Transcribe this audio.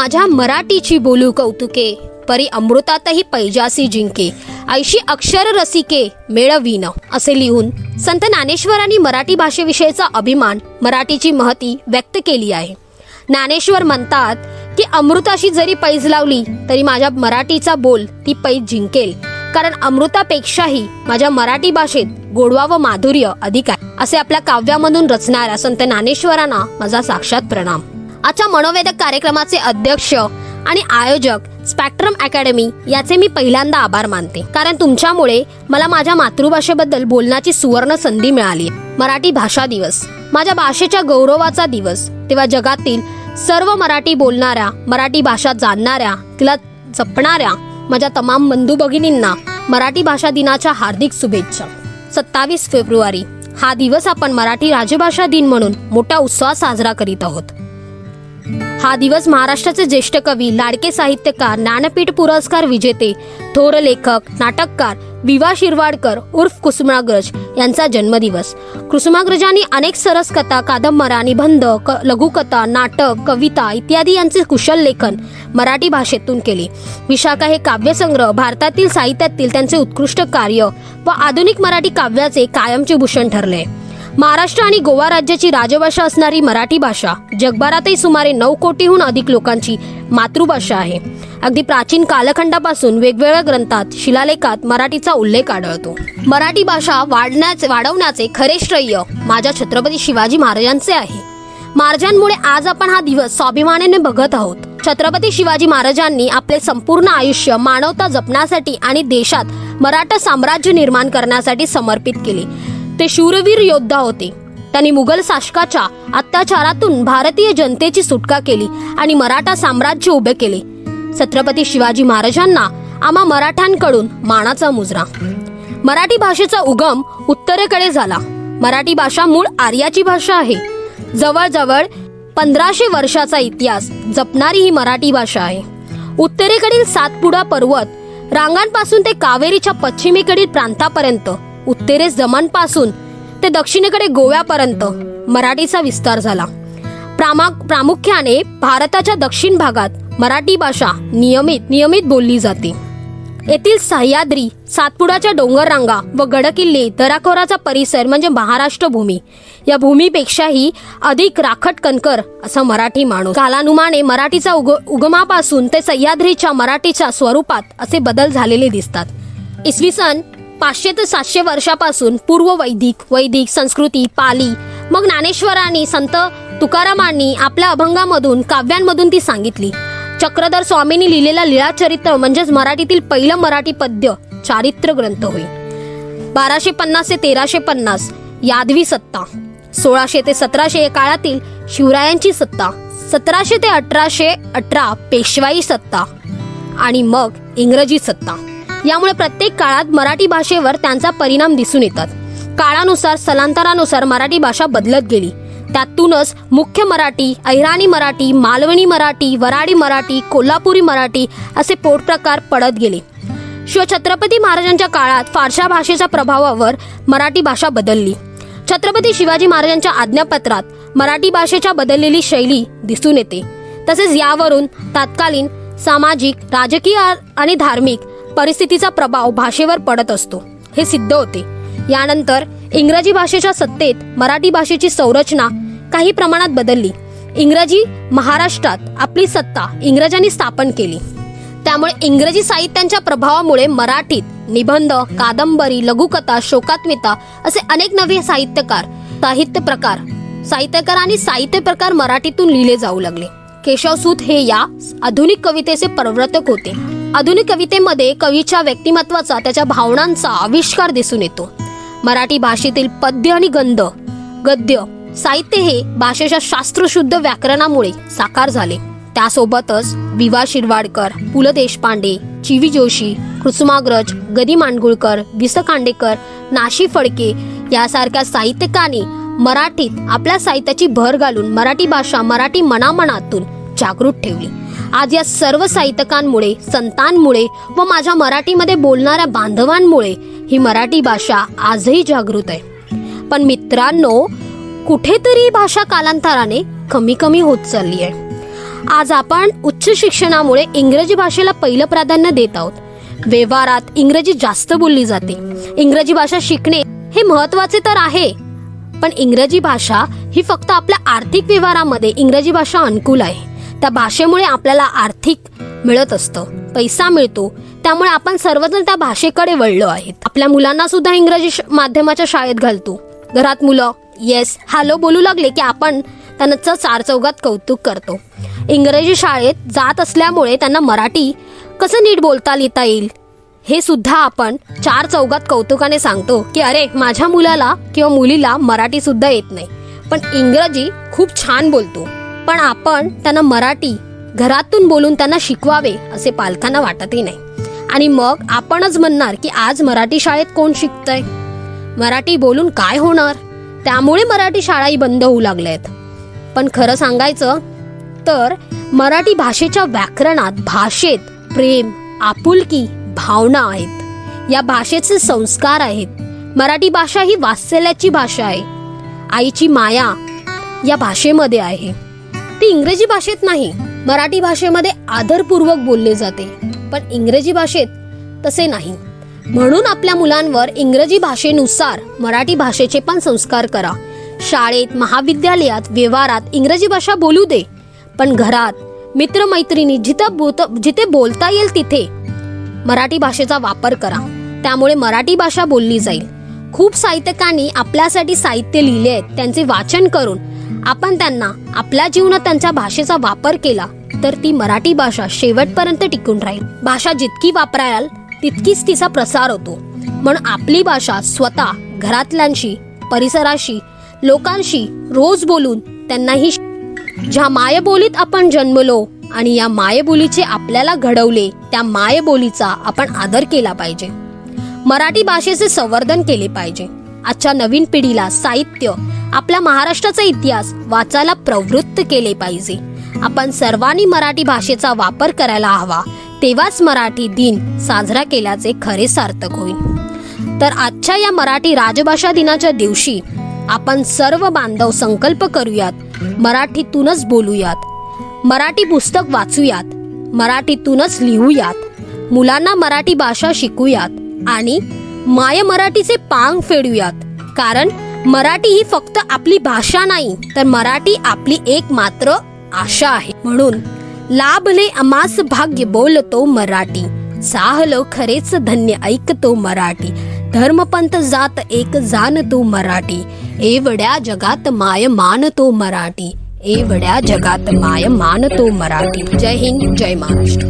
माझ्या मराठीची बोलू कौतुके परी अमृतातही पैजासी जिंके ऐशी अक्षर रसिके मेळवीन असे लिहून संत ज्ञानेश्वरांनी मराठी भाषेविषयीचा अभिमान मराठीची महती व्यक्त केली आहे. ज्ञानेश्वर म्हणतात की अमृताशी जरी पैज लावली तरी माझ्या मराठीचा बोल ती पैज जिंकेल. कारण अमृतापेक्षाही माझ्या मराठी भाषेत गोडवा व माधुर्य अधिक आहे असे आपल्या काव्यामधून रचणाऱ्या संत ज्ञानेश्वरांना माझा साक्षात प्रणाम. आजच्या मनोवेदक कार्यक्रमाचे अध्यक्ष आणि आयोजक स्पॅक्ट्रम अकॅडमी याचे मी पहिल्यांदा आभार मानते. कारण तुमच्यामुळे मला माझ्या मातृभाषेबद्दल बोलण्याची सुवर्ण संधी मिळाली. मराठी भाषा दिवस माझ्या भाषेच्या गौरवाचा दिवस तेव्हा जगातील सर्व मराठी बोलणाऱ्या मराठी भाषा जाणणाऱ्या तिला जपणाऱ्या माझ्या तमाम बंधू भगिनींना मराठी भाषा दिनाच्या हार्दिक शुभेच्छा. सत्तावीस फेब्रुवारी हा दिवस आपण मराठी राजभाषा दिन म्हणून मोठ्या उत्साहात साजरा करीत आहोत. हा दिवस महाराष्ट्राचे ज्येष्ठ कवी लाडके साहित्यकार ज्ञानपीठ पुरस्कार विजेते थोर लेखक नाटककार विवा शिरवाडकर उर्फ कुसुमाग्रज यांचा जन्मदिवस. कुसुमाग्रजांनी अनेक सरस कथा कादंबऱ्या निबंध क लघुकथा नाटक कविता इत्यादी यांचे कुशल लेखन मराठी भाषेतून केले. विशाखा हे काव्यसंग्रह भारतातील साहित्यातील त्यांचे उत्कृष्ट कार्य व आधुनिक मराठी काव्याचे कायमचे भूषण ठरले. महाराष्ट्र आणि गोवा राज्याची राजभाषा असणारी मराठी भाषा जगभरातही सुमारे नऊ कोटीहून अधिक लोकांची मातृभाषा आहे. अगदी प्राचीन कालखंडापासून वेगवेगळ्या ग्रंथात शिलालेखात मराठीचा उल्लेख आढळतो. मराठी भाषा वाढण्याचे वाढवण्याचे खरे श्रेय माझ्या छत्रपती शिवाजी महाराजांचे आहे. महाराजांमुळे आज आपण हा दिवस स्वाभिमानाने बघत आहोत. छत्रपती शिवाजी महाराजांनी आपले संपूर्ण आयुष्य मानवता जपण्यासाठी आणि देशात मराठा साम्राज्य निर्माण करण्यासाठी समर्पित केले. ते शूरवीर योद्धा होते. त्यांनी मुघल शासकाच्या अत्याचारातून भारतीय जनतेची सुटका केली आणि मराठा साम्राज्य उभे केले. छत्रपती शिवाजी महाराजांना आम्हा मराठ्यांकडून मानाचा मुजरा. मराठी भाषेचा उगम उत्तरेकडे झाला. मराठी भाषा मूळ आर्याची भाषा आहे. जवळजवळ पंधराशे वर्षाचा इतिहास जपणारी ही मराठी भाषा आहे. उत्तरेकडील सातपुडा पर्वत रांगांपासून ते कावेरीच्या पश्चिमेकडील प्रांतापर्यंत उत्तरेस जमानपासून ते दक्षिणेकडे गोव्यापर्यंत मराठीचा विस्तार झाला. प्रामा प्रामुख्याने भारताच्या दक्षिण भागात मराठी भाषा नियमित नियमित बोलली जाते. येथील सह्याद्री सातपुडाच्या डोंगररांगा व गडकिल्ले दराखोराचा परिसर म्हणजे महाराष्ट्र भूमी या भूमीपेक्षाही अधिक राखट कणकर असा मराठी माणूस. कालानुमाने मराठीचा उग उगमापासून ते सह्याद्रीच्या मराठीच्या स्वरूपात असे बदल झालेले दिसतात. इसवी सन पाचशे ते सातशे वर्षापासून पूर्व वैदिक वैदिक संस्कृती पाली. मग ज्ञानेश्वरांनी संत तुकारामांनी आपल्या अभंगामधून काव्यांमधून ती सांगितली. चक्रधर स्वामींनी लिहिलेला लीळाचरित्र म्हणजेच मराठीतील पहिलं मराठी पद्य चारित्र ग्रंथ होय. बाराशे पन्नास ते तेराशे पन्नास यादवी सत्ता. सोळाशे ते सतराशे या काळातील शिवरायांची सत्ता. सतराशे ते अठराशे अठरा पेशवाई सत्ता. आणि मग इंग्रजी सत्ता. यामुळे प्रत्येक काळात मराठी भाषेवर त्यांचा परिणाम दिसून येतात. काळानुसार स्थलांतरानुसार मराठी भाषा बदलत गेली. त्यातूनच मुख्य मराठी अहिराणी मराठी मालवणी मराठी वराडी मराठी कोल्हापुरी मराठी असे पोटप्रकार पडत गेले. शिवछत्रपती महाराजांच्या काळात फारशा भाषेच्या प्रभावावर मराठी भाषा बदलली. छत्रपती शिवाजी महाराजांच्या आज्ञापत्रात मराठी भाषेच्या बदललेली शैली दिसून येते. तसेच यावरून तत्कालीन सामाजिक राजकीय आणि धार्मिक परिस्थितीचा प्रभाव भाषेवर पडत असतो. हे सिद्ध होते. यानंतर इंग्रजी भाषेच्या सत्तेत मराठी भाषेची संरचना काही प्रमाणात बदलली. इंग्रजी महाराष्ट्रात आपली सत्ता इंग्रजांनी स्थापन केली. त्यामुळे इंग्रजी साहित्यांच्या प्रभावामुळे मराठीत निबंध कादंबरी लघुकथा शोकात्मिता असे अनेक नवे साहित्यकार साहित्य प्रकार साहित्यकार आणि साहित्य प्रकार मराठीतून लिहिले जाऊ लागले. केशवसूत हे या आधुनिक कवितेचे प्रवर्तक होते. आधुनिक कवितेमध्ये कवीच्या व्यक्तिमत्वाचा त्याच्या भावनांचा आविष्कार दिसून येतो. मराठी भाषेतील पद्य आणि गंध गद्य साहित्य हे भाषेच्या शास्त्रशुद्ध व्याकरणामुळे साकार झाले. त्यासोबतच विवा शिरवाडकर पु ल देशपांडे चिवी जोशी कुसुमाग्रज गदी मांडगुळकर वि स खांडेकर नाशी फडके यासारख्या साहित्यिकांनी मराठीत आपल्या साहित्याची भर घालून मराठी भाषा मराठी मनामनातून जागृत ठेवली. आज या सर्व साहित्यकांमुळे संतांमुळे व माझ्या मराठीमध्ये बोलणाऱ्या बांधवांमुळे ही मराठी भाषा आजही जागृत आहे. पण मित्रांनो कुठेतरी भाषा कालांतराने कमी कमी होत चालली आहे. आज आपण उच्च शिक्षणामुळे इंग्रजी भाषेला पहिलं प्राधान्य देत आहोत. व्यवहारात इंग्रजी जास्त बोलली जाते. इंग्रजी भाषा शिकणे हे महत्त्वाचे तर आहे. पण इंग्रजी भाषा ही फक्त आपल्या आर्थिक व्यवहारामध्ये इंग्रजी भाषा अनुकूल आहे. त्या भाषेमुळे आपल्याला आर्थिक मिळत असतं. पैसा मिळतो. त्यामुळे आपण सर्वजण त्या भाषेकडे वळलो आहेत. आपल्या मुलांना सुद्धा इंग्रजी श- माध्यमाच्या शाळेत घालतो. घरात मुलं येस हॅलो बोलू लागले की आपण त्यांचं चार चौघात कौतुक करतो. इंग्रजी शाळेत जात असल्यामुळे त्यांना मराठी कसं नीट बोलता लिहिता येईल? हे सुद्धा आपण चार चौघात कौतुकाने सांगतो की अरे माझ्या मुलाला किंवा मुलीला मराठी सुद्धा येत नाही. पण इंग्रजी खूप छान बोलतो. पण आपण त्यांना मराठी घरातून बोलून त्यांना शिकवावे असे पालकांना वाटतही नाही. आणि मग आपणच म्हणणार की आज मराठी शाळेत कोण शिकतंय? मराठी बोलून काय होणार? त्यामुळे मराठी शाळाही बंद होऊ लागल्या आहेत पण खरं सांगायचं तर मराठी भाषेच्या व्याकरणात भाषेत प्रेम आपुलकी भावना आहेत. या भाषेचे संस्कार आहेत. मराठी भाषा ही वात्सल्याची भाषा आहे. आईची माया या भाषेमध्ये आहे. ती इंग्रजी भाषेत नाही मराठी भाषेमध्ये आदरपूर्वक बोलले जाते. पण इंग्रजी भाषेत तसे नाही. म्हणून आपल्या मुलांवर इंग्रजी भाषेनुसार मराठी भाषेचे पण संस्कार करा. शाळेत महाविद्यालयात व्यवहारात इंग्रजी भाषा बोलू दे पण घरात मित्रमैत्रिणी जिथं बोत जिथे बोलता येईल तिथे मराठी भाषेचा वापर करा. त्यामुळे मराठी भाषा बोलली जाईल. खूप साहित्यकांनी आपल्यासाठी साहित्य लिहिले आहेत त्यांचे वाचन करून आपण त्यांना आपल्या जीवनात त्यांच्या भाषेचा वापर केला तर ती मराठी भाषा शेवटपर्यंत टिकून राहील. भाषा जितकी वापराल तितकीच तिचा प्रसार होतो. म्हणून आपली भाषा स्वतः घरातल्यांशी परिसराशी लोकांशी रोज बोलून त्यांनाही ज्या मायबोलीत आपण जन्मलो आणि या मायबोलीचे आपल्याला घडवले त्या मायबोलीचा आपण आदर केला पाहिजे. मराठी भाषेचे संवर्धन केले पाहिजे. आजच्या नवीन पिढीला साहित्य आपल्या महाराष्ट्राचा इतिहास वाचायला प्रवृत्त केले पाहिजे. आपण सर्वांनी मराठी भाषेचा वापर करायला हवा. तेव्हाच मराठी दिन साजरा केल्याचे खरे सार्थक होईल. तर आजच्या या मराठी राजभाषा दिनाच्या दिवशी आपण सर्व बांधव संकल्प करूयात. मराठीतूनच बोलूयात. मराठी पुस्तक वाचूयात. मराठीतूनच लिहूयात. मुलांना मराठी भाषा शिकूयात आणि माय मराठीचे पांग फेडूयात. कारण मराठी ही फक्त आपली भाषा नाही तर मराठी आपली एक मात्र आशा आहे. म्हणून लाभले अमास भाग्य बोलतो मराठी साहलो खरेच धन्य ऐकतो मराठी धर्मपंथ जात एक जाणतो मराठी एवढ्या जगात माय मानतो मराठी एवढ्या जगात माय मानतो मराठी. जय हिंद जय महाराष्ट्र.